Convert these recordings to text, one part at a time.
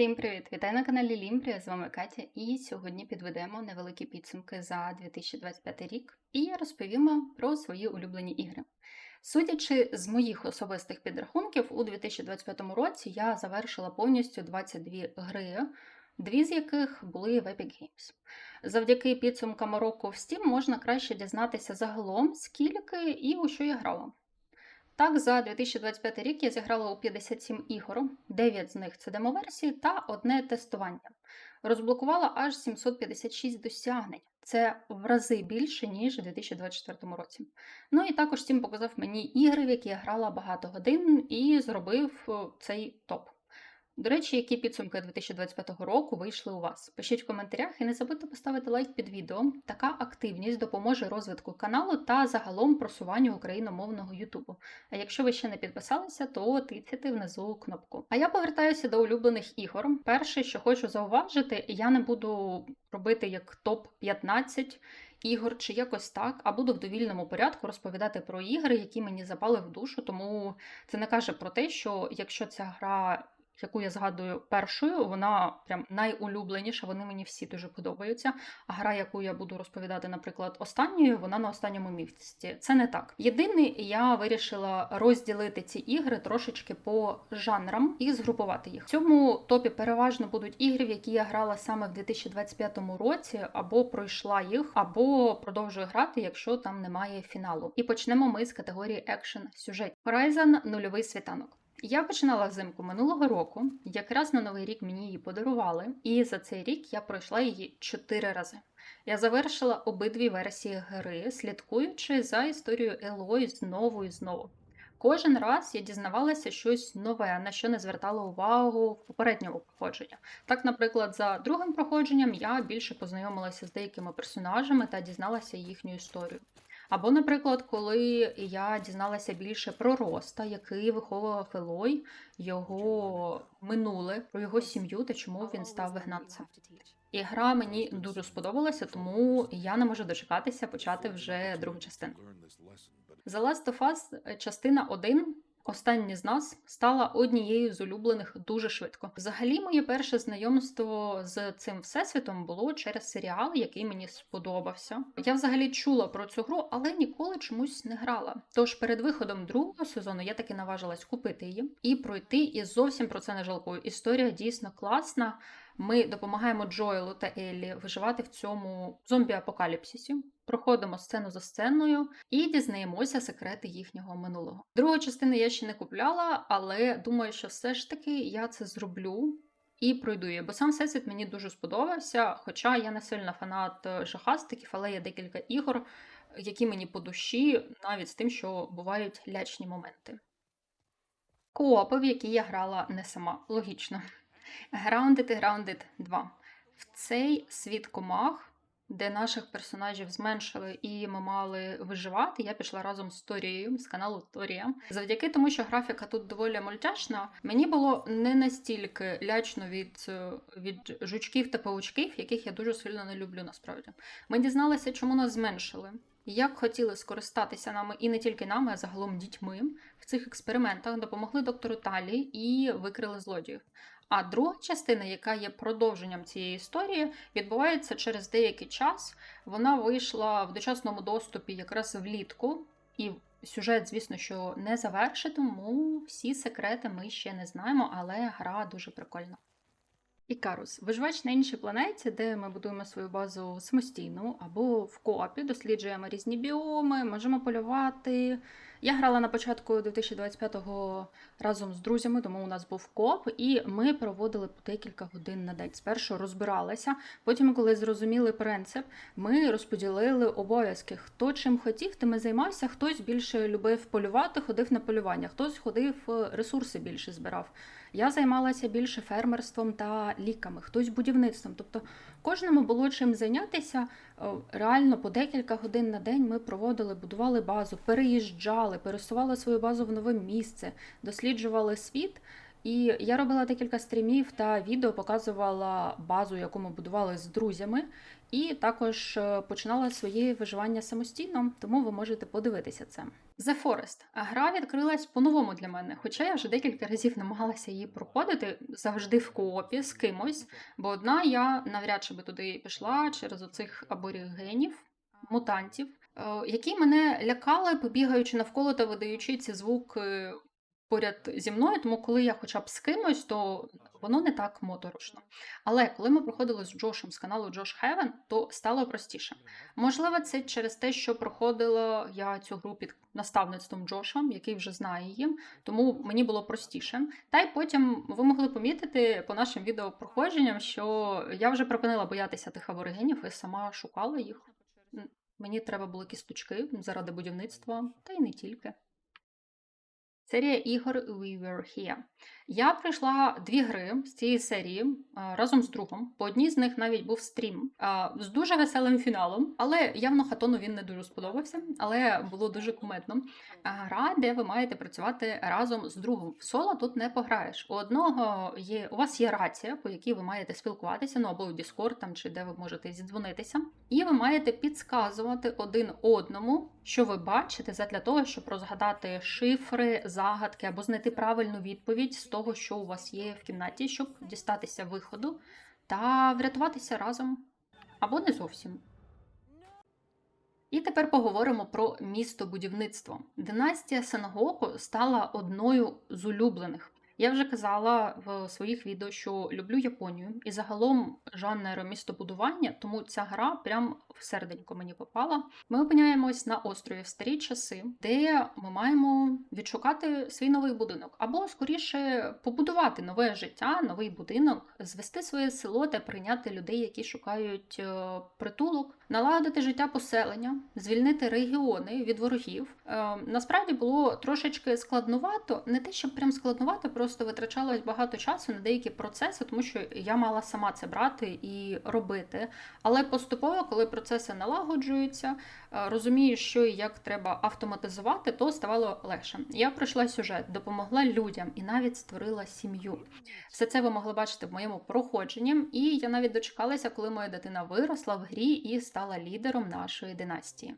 Всім привіт! Вітаю на каналі Лімбрія. З вами Катя, і сьогодні підведемо невеликі підсумки за 2025 рік і розповімо про свої улюблені ігри. Судячи з моїх особистих підрахунків, у 2025 році я завершила повністю 22 гри, дві з яких були в Epic Games. Завдяки підсумкам року в Steam можна краще дізнатися загалом, скільки і у що я грала. Так, за 2025 рік я зіграла у 57 ігор, 9 з них це демоверсії та одне тестування. Розблокувала аж 756 досягнень. Це в рази більше, ніж у 2024 році. Ну і також Steam показав мені ігри, в які я грала багато годин, і зробив е, цей топ. До речі, які підсумки 2025 року вийшли у вас? Пишіть в коментарях і не забудьте поставити лайк під відео. Така активність допоможе розвитку каналу та загалом просуванню україномовного Ютубу. А якщо ви ще не підписалися, то тицяйте внизу кнопку. А я повертаюся до улюблених ігор. Перше, що хочу зауважити, я не буду робити як топ 15 ігор чи якось так, а буду в довільному порядку розповідати про ігри, які мені запали в душу. Тому це не каже про те, що якщо ця гра яку я згадую першою, вона прям найулюбленіша, вони мені всі дуже подобаються. А гра, яку я буду розповідати, наприклад, останньою, вона на останньому місці. Це не так. Єдине, я вирішила розділити ці ігри трошечки по жанрам і згрупувати їх. В цьому топі переважно будуть ігри, в які я грала саме в 2025 році, або пройшла їх, або продовжую грати, якщо там немає фіналу. І почнемо ми з категорії екшен сюжет. Horizon нульовий світанок. Я починала взимку минулого року, якраз на новий рік мені її подарували, і за цей рік я пройшла її чотири рази. Я завершила обидві версії гри, слідкуючи за історією Елої знову і знову. Кожен раз я дізнавалася щось нове, на що не звертала увагу в попередньому проходженні. Так, наприклад, за другим проходженням я більше познайомилася з деякими персонажами та дізналася їхню історію. Або, наприклад, коли я дізналася більше про Роста, який виховував Елой, його минуле, про його сім'ю та чому він став вигнатцем. І гра мені дуже сподобалася, тому я не можу дочекатися почати вже другу частину. The Last of Us частина 1 Останнє з нас стала однією з улюблених дуже швидко. Взагалі, моє перше знайомство з цим всесвітом було через серіал, який мені сподобався. Я взагалі чула про цю гру, але ніколи чомусь не грала. Тож перед виходом другого сезону я таки наважилась купити її і пройти, і зовсім про це не жалкую. Історія дійсно класна. Ми допомагаємо Джоелу та Еллі виживати в цьому зомбі-апокаліпсисі. Проходимо сцену за сценою і дізнаємося секрети їхнього минулого. Другу частину я ще не купляла, але думаю, що все ж таки я це зроблю. І пройду її, бо сам всесвіт мені дуже сподобався. Хоча я не сильна фанат жахастиків, але є декілька ігор, які мені по душі, навіть з тим, що бувають лячні моменти. Коопи, в які я грала не сама, логічно. Grounded і Grounded 2. В цей світ комах де наших персонажів зменшили і ми мали виживати. Я пішла разом з Торією з каналу Торія. Завдяки тому, що графіка тут доволі мультяшна, мені було не настільки лячно від від жучків та паучків, яких я дуже сильно не люблю. Насправді ми дізналися, чому нас зменшили. Як хотіли скористатися нами і не тільки нами, а загалом дітьми в цих експериментах допомогли доктору Талі і викрили злодіїв. А друга частина, яка є продовженням цієї історії, відбувається через деякий час. Вона вийшла в дочасному доступі якраз влітку, і сюжет, звісно, що не завершить, тому всі секрети ми ще не знаємо, але гра дуже прикольна. Ікарус виживач на іншій планеті, де ми будуємо свою базу самостійно або в коопі, досліджуємо різні біоми, можемо полювати. Я грала на початку 2025-го разом з друзями, тому у нас був коп, і ми проводили по декілька годин на день. Спершу розбиралися. Потім, коли зрозуміли принцип, ми розподілили обов'язки. Хто чим хотів, тим і займався. Хтось більше любив полювати, ходив на полювання, хтось ходив е, ресурси більше збирав. Я займалася більше фермерством та ліками, хтось будівництвом. Тобто кожному було чим зайнятися. Е, реально по декілька годин на день ми проводили, будували базу, переїжджали, пересували свою базу в нове місце, досліджували світ. І я робила декілька стрімів та відео, показувала базу, яку ми будували з друзями, і також е, починала своє виживання самостійно, тому ви можете подивитися це. The Forest. Гра відкрилась по-новому для мене, хоча я вже декілька разів намагалася її проходити завжди в коопі з кимось, бо одна я навряд чи би туди пішла через оцих аборігенів, мутантів, е, які мене лякали, побігаючи навколо та видаючи ці звуки поряд зі мною, тому коли я хоча б з кимось, то воно не так моторошно. Але коли ми проходили з Джошем з каналу Джош Хевен, то стало простіше. Можливо, це через те, що проходила я цю гру під наставництвом Джоша, який вже знає її, тому мені було простіше. Та й потім ви могли помітити по нашим відеопроходженням, що я вже припинила боятися тих аборигенів і сама шукала їх. Мені треба були кісточки заради будівництва, та й не тільки. Серія ігор We Were Here. Я пройшла дві гри з цієї серії е, разом з другом. По одній з них навіть був стрім е, з дуже веселим фіналом, але явно хатону він не дуже сподобався, але було дуже кумедно. Е, Гра, де ви маєте працювати разом з другом. В соло тут не пограєш. У одного є у вас є рація, по якій ви маєте спілкуватися, ну або в Discord там чи де ви можете зідзвонитися, і ви маєте підсказувати один одному, що ви бачите, задля того, щоб розгадати шифри, загадки або знайти правильну відповідь з того, що у вас є в кімнаті, щоб дістатися виходу та врятуватися разом або не зовсім. І тепер поговоримо про містобудівництво. Династія Сенгоку стала одною з улюблених. Я вже казала в своїх відео, що люблю Японію і загалом жанр містобудування, тому ця гра прям в серденько мені попала. Ми опиняємось на острові в старі часи, де ми маємо відшукати свій новий будинок, або скоріше побудувати нове життя, новий будинок, звести своє село та прийняти людей, які шукають е, притулок, налагодити життя поселення, звільнити регіони від ворогів. Е, Насправді було трошечки складнувато, не те, щоб прям складнувато, просто витрачалось багато часу на деякі процеси, тому що я мала сама це брати і робити. Але поступово, коли процеси налагоджуються, е, розумієш, що і як треба автоматизувати, то ставало легше. Я пройшла сюжет, допомогла людям і навіть створила сім'ю. Все це ви могли бачити в моєму проходженні, і я навіть дочекалася, коли моя дитина виросла в грі і стала лідером нашої династії.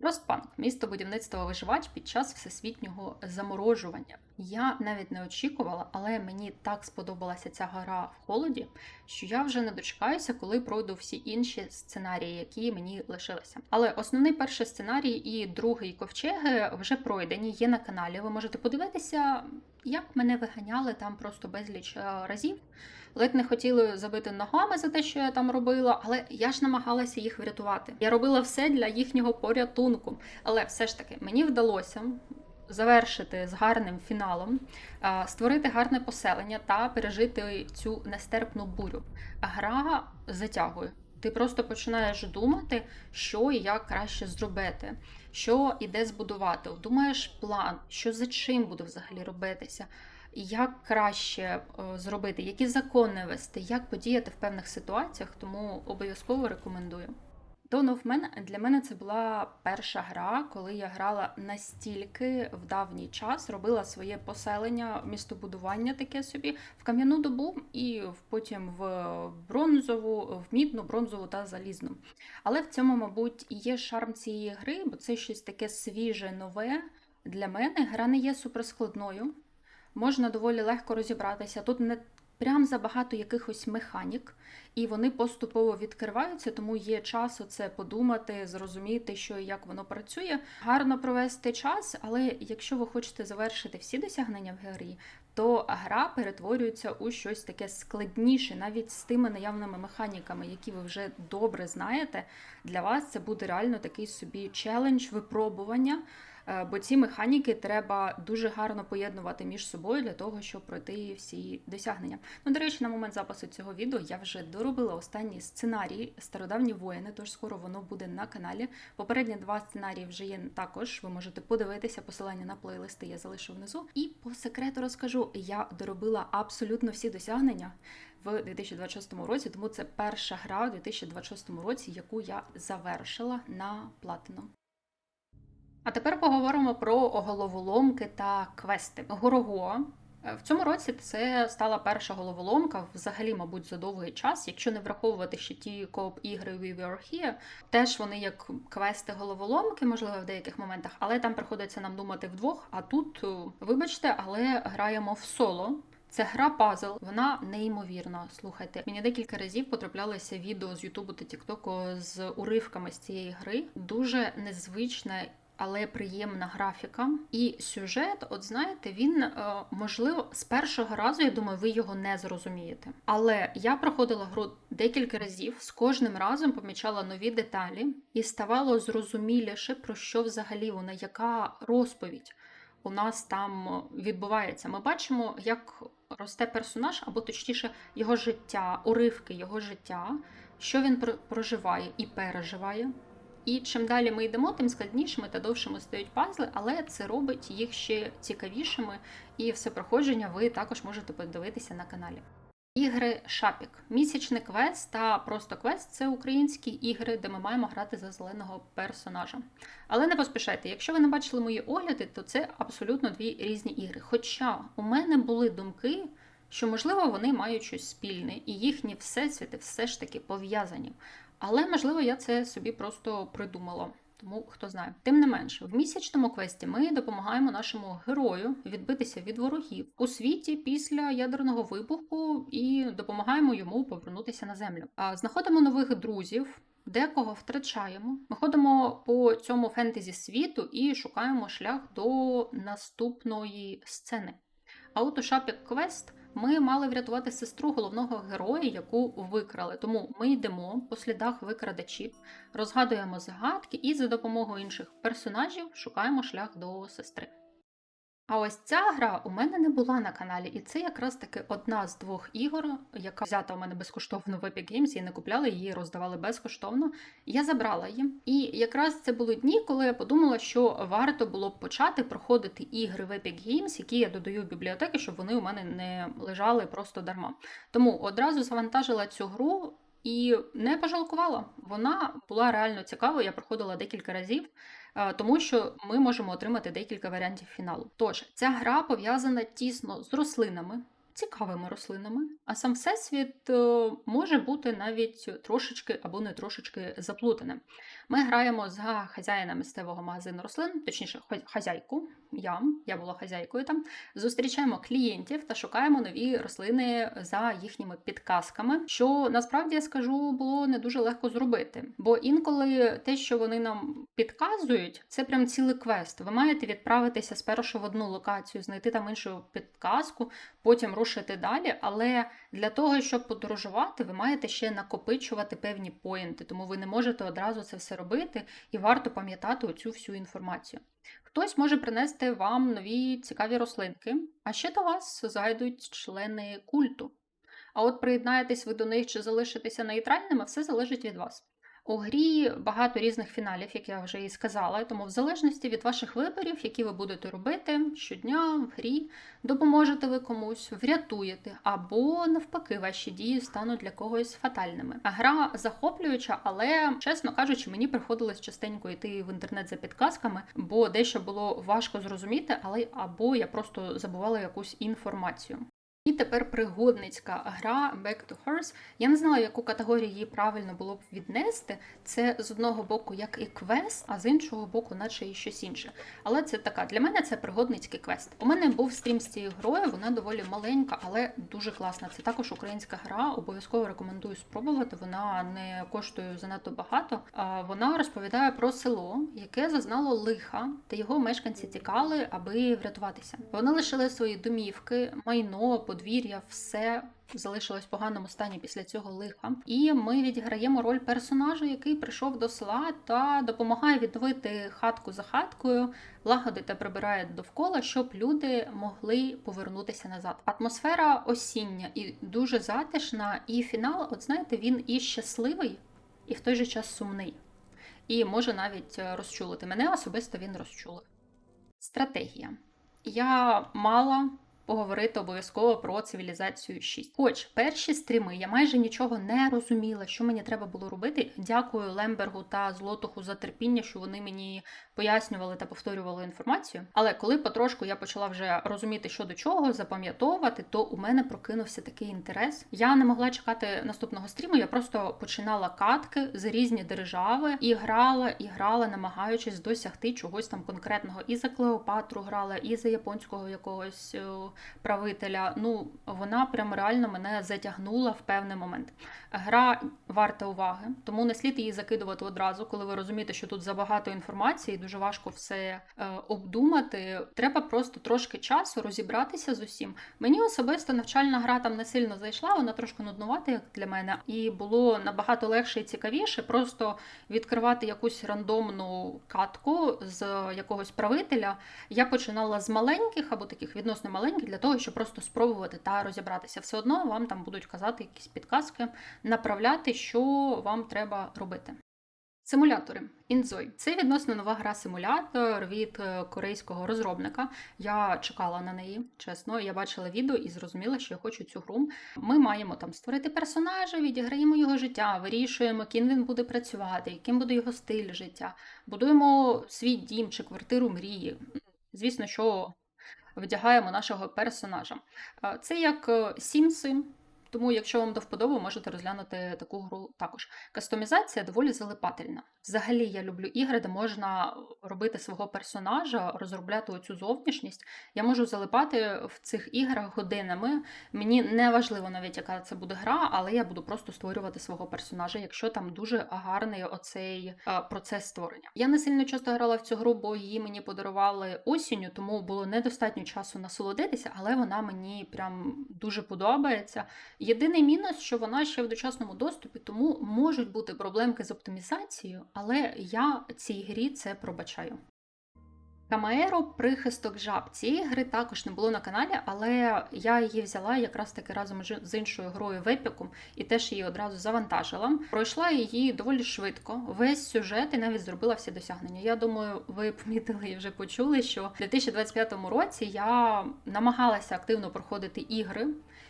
Ростпанк місто будівництва виживач під час всесвітнього заморожування. Я навіть не очікувала, але мені так сподобалася ця гра в холоді, що я вже не дочекаюся, коли пройду всі інші сценарії, які мені лишилися. Але основний перший сценарій і другий ковчеги вже пройдені, є на каналі. Ви можете подивитися, як мене виганяли там просто безліч е, разів. Ледь не хотіли забити ногами за те, що я там робила, але я ж намагалася їх врятувати. Я робила все для їхнього порятунку. Але все ж таки мені вдалося завершити з гарним фіналом, створити гарне поселення та пережити цю нестерпну бурю. Гра затягує. Ти просто починаєш думати, що і як краще зробити, що і де збудувати. Думаєш план, що за чим буде взагалі робитися, як краще е, зробити, які закони вести, як подіяти в певних ситуаціях, тому обов'язково рекомендую. Dawn of Man для мене це була перша гра, коли я грала настільки в давній час, робила своє поселення, містобудування таке собі в кам'яну добу і потім в бронзову, в мідну, бронзову та залізну. Але в цьому, мабуть, і є шарм цієї гри, бо це щось таке свіже, нове. Для мене гра не є суперскладною. Можна доволі легко розібратися. Тут не прям забагато якихось механік, і вони поступово відкриваються, тому є час оце подумати, зрозуміти, що і як воно працює. Гарно провести час, але якщо ви хочете завершити всі досягнення в грі, то гра перетворюється у щось таке складніше, навіть з тими наявними механіками, які ви вже добре знаєте. Для вас це буде реально такий собі челендж, випробування. Е, Бо ці механіки треба дуже гарно поєднувати між собою для того, щоб пройти всі досягнення. Ну, до речі, на момент запису цього відео я вже доробила останній сценарій Стародавні воїни, тож скоро воно буде на каналі. Попередні два сценарії вже є також. Ви можете подивитися посилання на плейлисти, я залишу внизу. І по секрету розкажу, я доробила абсолютно всі досягнення в 2026 році, тому це перша гра у 2026 році, яку я завершила на платину. А тепер поговоримо про головоломки та квести. Горого. е, В цьому році це стала перша головоломка, взагалі, мабуть, за довгий час, якщо не враховувати ще ті кооп ігри We Were Here, теж вони як квести головоломки, можливо, в деяких моментах, але там приходиться нам думати вдвох. А тут, е, вибачте, але граємо в соло. Це гра пазл, вона неймовірна. Слухайте, мені декілька разів потраплялися відео з Ютубу та Тіктоку з уривками з цієї гри. Дуже незвична. Але приємна графіка і сюжет, от знаєте, він е, можливо з першого разу, я думаю, ви його не зрозумієте. Але я проходила гру декілька разів, з кожним разом помічала нові деталі, і ставало зрозуміліше, про що взагалі вона, яка розповідь у нас там відбувається. Ми бачимо, як росте персонаж, або точніше, його життя, уривки його життя, що він про- проживає і переживає. І чим далі ми йдемо, тим складнішими та довшими стають пазли, але це робить їх ще цікавішими, і все проходження ви також можете подивитися на каналі. Ігри Шапік. Місячний квест та просто квест це українські ігри, де ми маємо грати за зеленого персонажа. Але не поспішайте, якщо ви не бачили мої огляди, то це абсолютно дві різні ігри. Хоча у мене були думки, що можливо вони мають щось спільне, і їхні всесвіти все ж таки пов'язані. Але можливо я це собі просто придумала. Тому хто знає. Тим не менше, в місячному квесті ми допомагаємо нашому герою відбитися від ворогів у світі після ядерного вибуху і допомагаємо йому повернутися на землю. А знаходимо нових друзів. Декого втрачаємо. Ми ходимо по цьому фентезі світу і шукаємо шлях до наступної сцени. А от у Шапік Квест ми мали врятувати сестру головного героя, яку викрали. Тому ми йдемо по слідах викрадачів, розгадуємо загадки і за допомогою інших персонажів шукаємо шлях до сестри. А ось ця гра у мене не була на каналі, і це якраз таки одна з двох ігор, яка взята у мене безкоштовно в Epic Games, я не купляла її, роздавали безкоштовно. Я забрала її. І якраз це були дні, коли я подумала, що варто було б почати проходити ігри в Epic Games, які я додаю в бібліотеки, щоб вони у мене не лежали просто дарма. Тому одразу завантажила цю гру. І не пожалкувала. Вона була реально цікавою. Я проходила декілька разів, е, тому що ми можемо отримати декілька варіантів фіналу. Тож ця гра пов'язана тісно з рослинами, цікавими рослинами, а сам всесвіт е, може бути навіть трошечки або не трошечки заплутаним. Ми граємо за хазяїна місцевого магазину рослин, точніше, хазяйку. Я, я була хазяйкою там. Зустрічаємо клієнтів та шукаємо нові рослини за їхніми підказками, що насправді я скажу було не дуже легко зробити. Бо інколи те, що вони нам підказують, це прям цілий квест. Ви маєте відправитися спершу в одну локацію, знайти там іншу підказку, потім рушити далі. Але для того, щоб подорожувати, ви маєте ще накопичувати певні поінти, тому ви не можете одразу це все робити, і варто пам'ятати оцю всю інформацію. Хтось може принести вам нові цікаві рослинки, а ще до вас зайдуть члени культу. А от приєднаєтесь ви до них чи залишитеся нейтральними, все залежить від вас. У грі багато різних фіналів, як я вже і сказала, тому в залежності від ваших виборів, які ви будете робити щодня в грі, допоможете ви комусь, врятуєте, або навпаки, ваші дії стануть для когось фатальними. А гра захоплююча, але чесно кажучи, мені приходилось частенько йти в інтернет за підказками, бо дещо було важко зрозуміти, але або я просто забувала якусь інформацію. І тепер пригодницька гра Back to Horse. Я не знала, яку категорію її правильно було б віднести. Це з одного боку як і квест, а з іншого боку, наче і щось інше. Але це така для мене це пригодницький квест. У мене був стрім з цією грою, вона доволі маленька, але дуже класна. Це також українська гра. Обов'язково рекомендую спробувати. Вона не коштує занадто багато. Вона розповідає про село, яке зазнало лиха, та його мешканці тікали, аби врятуватися. Вони лишили свої домівки, майно, подвір'я, все залишилось в поганому стані після цього лиха. І ми відіграємо роль персонажа, який прийшов до села та допомагає відновити хатку за хаткою, лагодить та прибирає довкола, щоб люди могли повернутися назад. Атмосфера осіння і дуже затишна, і фінал, от знаєте, він і щасливий, і в той же час сумний. І може навіть розчулити. Мене особисто він розчулив. Стратегія. Я мала поговорити обов'язково про цивілізацію 6. Хоч перші стріми я майже нічого не розуміла, що мені треба було робити. Дякую Лембергу та Злотуху за терпіння, що вони мені пояснювали та повторювали інформацію. Але коли потрошку я почала вже розуміти, що до чого, запам'ятовувати, то у мене прокинувся такий інтерес. Я не могла чекати наступного стріму. Я просто починала катки з різні держави і грала, і грала, намагаючись досягти чогось там конкретного. І за Клеопатру грала, і за японського якогось е, правителя. Ну вона прям реально мене затягнула в певний момент. Гра варта уваги, тому не слід її закидувати одразу, коли ви розумієте, що тут забагато інформації, дуже важко все е, обдумати. Треба просто трошки часу розібратися з усім. Мені особисто навчальна гра там не сильно зайшла, вона трошки нуднувата, як для мене, і було набагато легше і цікавіше просто відкривати якусь рандомну катку з якогось правителя. Я починала з маленьких або таких відносно маленьких для того, щоб просто спробувати та розібратися. Все одно вам там будуть казати якісь підказки, направляти, що вам треба робити. Симулятори Інзой це відносно нова гра симулятор від е, корейського розробника. Я чекала на неї, чесно. Я бачила відео і зрозуміла, що я хочу цю гру. Ми маємо там створити персонажа, відіграємо його життя, вирішуємо, ким він буде працювати, яким буде його стиль життя. Будуємо свій дім чи квартиру мрії. Звісно, що вдягаємо нашого персонажа. Е, Це як Сімси. Тому, якщо вам до вподоби, можете розглянути таку гру також. Кастомізація доволі залипательна. Взагалі, я люблю ігри, де можна робити свого персонажа, розробляти оцю зовнішність. Я можу залипати в цих іграх годинами. Мені не важливо навіть, яка це буде гра, але я буду просто створювати свого персонажа, якщо там дуже гарний оцей е, процес створення. Я не сильно часто грала в цю гру, бо її мені подарували осінню, тому було недостатньо часу насолодитися, але вона мені прям дуже подобається. Єдиний мінус, що вона ще в дочасному доступі, тому можуть бути проблемки з оптимізацією, але я цій грі це пробачаю. Камаеро прихисток жаб. Цієї гри також не було на каналі, але я її взяла якраз таки разом з іншою грою в Епіку і теж її одразу завантажила. Пройшла її доволі швидко. Весь сюжет і навіть зробила всі досягнення. Я думаю, ви помітили і вже почули, що в 2025 році я намагалася активно проходити ігри.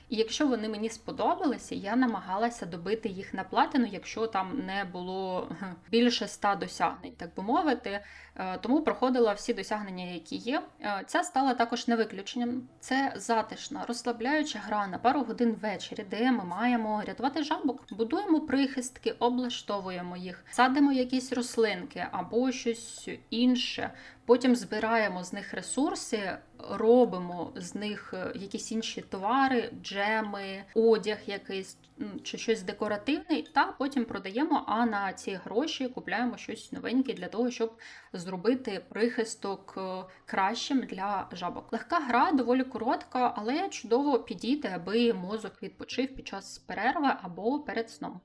І якщо вони мені сподобалися, я намагалася добити їх на платину, якщо там не було більше ста досягнень, так би мовити. Е, тому проходила всі досягнення, які є. Е, ця стала також не виключенням. Це затишна, розслабляюча гра на пару годин ввечері, де ми маємо рятувати жабок, будуємо прихистки, облаштовуємо їх, садимо якісь рослинки або щось інше. Потім збираємо з них ресурси, робимо з них е, якісь інші товари, джеми, одяг якийсь чи щось декоративне, та потім продаємо. А на ці гроші купляємо щось новеньке для того, щоб зробити прихисток е, кращим для жабок. Легка гра, доволі коротка, але чудово підійде, аби мозок відпочив під час перерви або перед сном.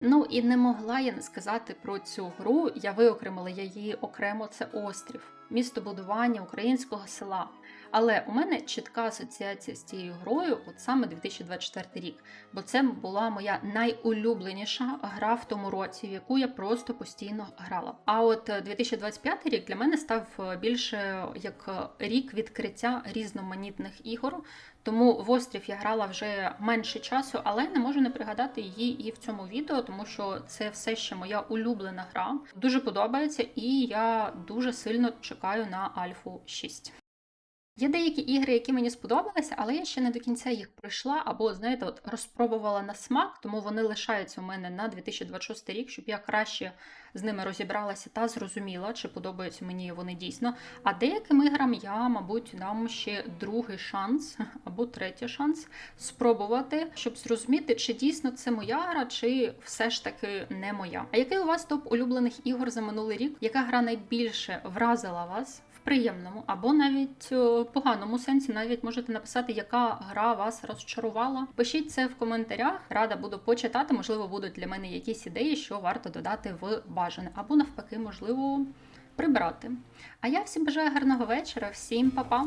Ну і не могла я не сказати про цю гру. Я виокремила її окремо. Це острів, містобудування українського села. Але у мене чітка асоціація з цією грою, от саме 2024 рік, бо це була моя найулюбленіша гра в тому році, в яку я просто постійно грала. А от 2025 рік для мене став більше як рік відкриття різноманітних ігор. Тому в острів я грала вже менше часу, але не можу не пригадати її і в цьому відео, тому що це все ще моя улюблена гра. Дуже подобається, і я дуже сильно чекаю на Альфу 6. Є деякі ігри, які мені сподобалися, але я ще не до кінця їх пройшла або, знаєте, от розпробувала на смак, тому вони лишаються у мене на 2026 рік, щоб я краще з ними розібралася та зрозуміла, чи подобаються мені вони дійсно. А деяким іграм я, мабуть, дам ще другий шанс або третій шанс спробувати, щоб зрозуміти, чи дійсно це моя гра, чи все ж таки не моя. А який у вас топ улюблених ігор за минулий рік? Яка гра найбільше вразила вас? приємному або навіть в поганому сенсі, навіть можете написати, яка гра вас розчарувала. Пишіть це в коментарях. Рада буду почитати. Можливо, будуть для мене якісь ідеї, що варто додати в бажане, або навпаки, можливо, прибрати. А я всім бажаю гарного вечора, всім па-па!